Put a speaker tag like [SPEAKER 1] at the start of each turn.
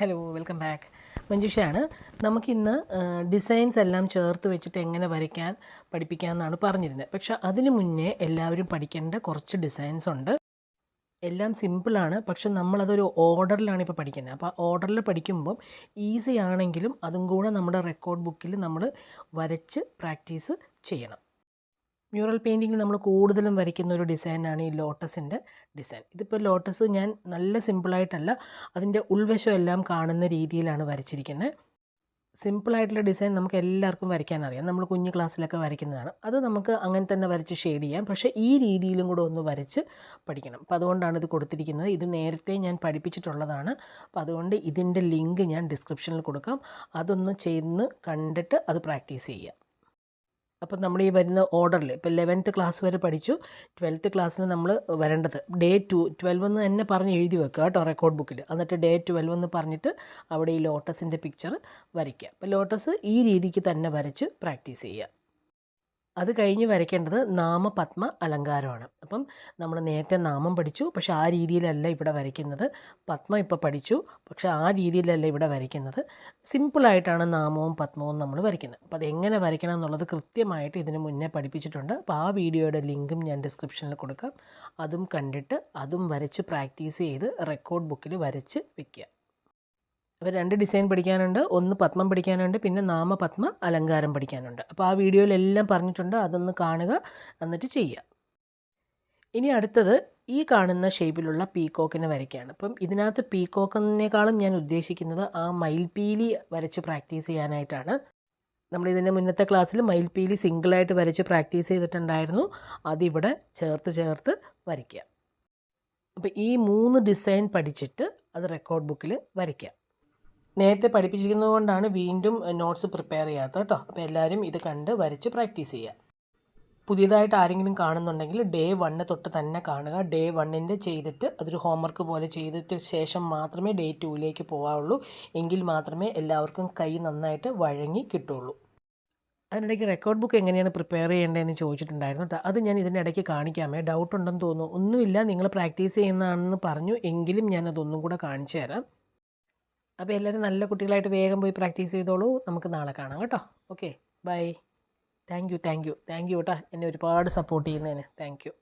[SPEAKER 1] Hello welcome back മഞ്ജുഷയാണ്. നമുക്കിന്ന് designs എല്ലാം ചേർത്ത് വെച്ചിട്ട് എങ്ങനെ വരയ്ക്കാൻ പഠിപ്പിക്കാമെന്നാണ് പറഞ്ഞിരുന്നത്. പക്ഷെ അതിന് മുന്നേ എല്ലാവരും പഠിക്കേണ്ട കുറച്ച് ഡിസൈൻസ് ഉണ്ട്. എല്ലാം സിമ്പിളാണ് പക്ഷെ നമ്മളതൊരു ഓർഡറിലാണ് ഇപ്പോൾ പഠിക്കുന്നത്. അപ്പോൾ ഓർഡറിൽ പഠിക്കുമ്പം ഈസി ആണെങ്കിലും അതും കൂടെ നമ്മുടെ റെക്കോർഡ് ബുക്കിൽ നമ്മൾ വരച്ച് പ്രാക്ടീസ് ചെയ്യണം. മ്യൂറൽ പെയിന്റിങ്ങിൽ നമ്മൾ കൂടുതലും വരയ്ക്കുന്ന ഒരു ഡിസൈനാണ് ഈ ലോട്ടസിന്റെ ഡിസൈൻ. ഇതിപ്പോൾ ലോട്ടസ് ഞാൻ നല്ല സിമ്പിളായിട്ടല്ല അതിന്റെ ഉൾവശം എല്ലാം കാണുന്ന രീതിയിലാണ് വരച്ചിരിക്കുന്നത് സിമ്പിളായിട്ടുള്ള ഡിസൈൻ നമുക്ക് എല്ലാവർക്കും വരയ്ക്കാൻ അറിയാം. നമ്മൾ കുഞ്ഞ് ക്ലാസ്സിലൊക്കെ വരയ്ക്കുന്നതാണ്. അത് നമുക്ക് അങ്ങനെ തന്നെ വരച്ച് ഷെയ്ഡ് ചെയ്യാം. പക്ഷേ ഈ രീതിയിലും കൂടെ ഒന്ന് വരച്ച് പഠിക്കണം. അപ്പോൾ അതുകൊണ്ടാണ് ഇത് കൊടുത്തിരിക്കുന്നത്. ഇത് നേരത്തെ ഞാൻ പഠിപ്പിച്ചിട്ടുള്ളതാണ്. അപ്പോൾ അതുകൊണ്ട് ഇതിന്റെ ലിങ്ക് ഞാൻ ഡിസ്ക്രിപ്ഷനിൽ കൊടുക്കാം. അതൊന്ന് ചെയ്ത് കണ്ടിട്ട് അത് പ്രാക്ടീസ് ചെയ്യുക അപ്പം നമ്മൾ ഈ വരുന്ന ഓർഡറിൽ ഇപ്പോൾ ലെവൻത്ത് ക്ലാസ് വരെ പഠിച്ചു. ട്വൽത്ത് ക്ലാസ്സിന് നമ്മൾ വരേണ്ടത്. ഡേ ടു ട്വൽവ് എന്ന് തന്നെ പറഞ്ഞ് എഴുതി വെക്കുക കേട്ടോ റെക്കോർഡ് ബുക്കിൽ എന്നിട്ട് ഡേ ട്വൽവ് എന്ന് പറഞ്ഞിട്ട് അവിടെ ഈ ലോട്ടസിന്റെ പിക്ചർ വരയ്ക്കുക. അപ്പോൾ ലോട്ടസ് ഈ രീതിക്ക് തന്നെ വരച്ച് പ്രാക്ടീസ് ചെയ്യുക. അത് കഴിഞ്ഞ് വരയ്ക്കേണ്ടത് നാമപത്മ അലങ്കാരമാണ്. അപ്പം നമ്മൾ നേരത്തെ നാമം പഠിച്ചു. പക്ഷേ ആ രീതിയിലല്ല ഇവിടെ വരയ്ക്കുന്നത്. പത്മ ഇപ്പോൾ പഠിച്ചു. പക്ഷേ ആ രീതിയിലല്ല ഇവിടെ വരയ്ക്കുന്നത്. സിമ്പിളായിട്ടാണ് നാമവും പത്മവും നമ്മൾ വരയ്ക്കുന്നത്. അപ്പോൾ അതെങ്ങനെ വരയ്ക്കണം എന്നുള്ളത് കൃത്യമായിട്ട് ഇതിന് മുന്നേ പഠിപ്പിച്ചിട്ടുണ്ട്. അപ്പോൾ ആ വീഡിയോയുടെ ലിങ്കും ഞാൻ ഡിസ്ക്രിപ്ഷനിൽ കൊടുക്കാം. അതും കണ്ടിട്ട് അതും വരച്ച് പ്രാക്ടീസ് ചെയ്ത് റെക്കോർഡ് ബുക്കിൽ വരച്ച് വെക്കുക. അപ്പോൾ രണ്ട് ഡിസൈൻ പഠിക്കാനുണ്ട്. ഒന്ന് പത്മം പഠിക്കാനുണ്ട്. പിന്നെ നാമപത്മ അലങ്കാരം പഠിക്കാനുണ്ട്. അപ്പോൾ ആ വീഡിയോയിലെല്ലാം പറഞ്ഞിട്ടുണ്ട്. അതൊന്ന് കാണുക. എന്നിട്ട് ചെയ്യുക. ഇനി അടുത്തത് ഈ കാണുന്ന ഷേപ്പിലുള്ള പീക്കോക്കിനെ വരയ്ക്കുകയാണ്. അപ്പം ഇതിനകത്ത് പീക്കോക്കിനേക്കാളും ഞാൻ ഉദ്ദേശിക്കുന്നത് ആ മയിൽപീലി വരച്ച് പ്രാക്ടീസ് ചെയ്യാനായിട്ടാണ്. നമ്മൾ ഇതിന്റെ മുന്നത്തെ ക്ലാസ്സിൽ മയിൽപീലി സിംഗിളായിട്ട് വരച്ച് പ്രാക്ടീസ് ചെയ്തിട്ടുണ്ടായിരുന്നു. അതിവിടെ ചേർത്ത് ചേർത്ത് വരയ്ക്കുക. അപ്പോൾ ഈ മൂന്ന് ഡിസൈൻ പഠിച്ചിട്ട് അത് റെക്കോർഡ് ബുക്കിൽ വരയ്ക്കുക. നേരത്തെ പഠിപ്പിച്ചിരിക്കുന്നത് കൊണ്ടാണ് വീണ്ടും നോട്ട്സ് പ്രിപ്പയർ ചെയ്യാത്തത് കേട്ടോ. അപ്പോൾ എല്ലാവരും ഇത് കണ്ട് വരച്ച് പ്രാക്ടീസ് ചെയ്യുക. പുതിയതായിട്ട് ആരെങ്കിലും കാണുന്നുണ്ടെങ്കിൽ ഡേ വണ്ണ് തൊട്ട് തന്നെ കാണുക. ഡേ വണ്ണിന്റെ ചെയ്തിട്ട് അതൊരു ഹോംവർക്ക് പോലെ ചെയ്തിട്ട് ശേഷം മാത്രമേ ഡേ ടൂവിലേക്ക് പോകാവുള്ളൂ എങ്കിൽ മാത്രമേ എല്ലാവർക്കും കൈ നന്നായിട്ട് വഴങ്ങി കിട്ടുള്ളൂ. അതിനിടയ്ക്ക് റെക്കോർഡ് ബുക്ക് എങ്ങനെയാണ് പ്രിപ്പയർ ചെയ്യേണ്ടതെന്ന് ചോദിച്ചിട്ടുണ്ടായിരുന്നു കേട്ടോ. അത് ഞാൻ ഇതിന്റെ ഇടയ്ക്ക് കാണിക്കാമേ. ഡൗട്ട് ഉണ്ടെന്ന് തോന്നുന്നു. ഒന്നുമില്ല. നിങ്ങൾ പ്രാക്ടീസ് ചെയ്യുന്നതാണെന്ന് പറഞ്ഞു. എങ്കിലും ഞാൻ അതൊന്നും കൂടെ കാണിച്ചു തരാം. അപ്പോൾ എല്ലാവരും നല്ല കുട്ടികളായിട്ട് വേഗം പോയി പ്രാക്ടീസ് ചെയ്തോളൂ. നമുക്ക് നാളെ കാണാം കേട്ടോ. Okay bye thank you thank you thank you കേട്ടോ എന്നെ ഒരുപാട് സപ്പോർട്ട് ചെയ്യുന്നതിന്. Thank you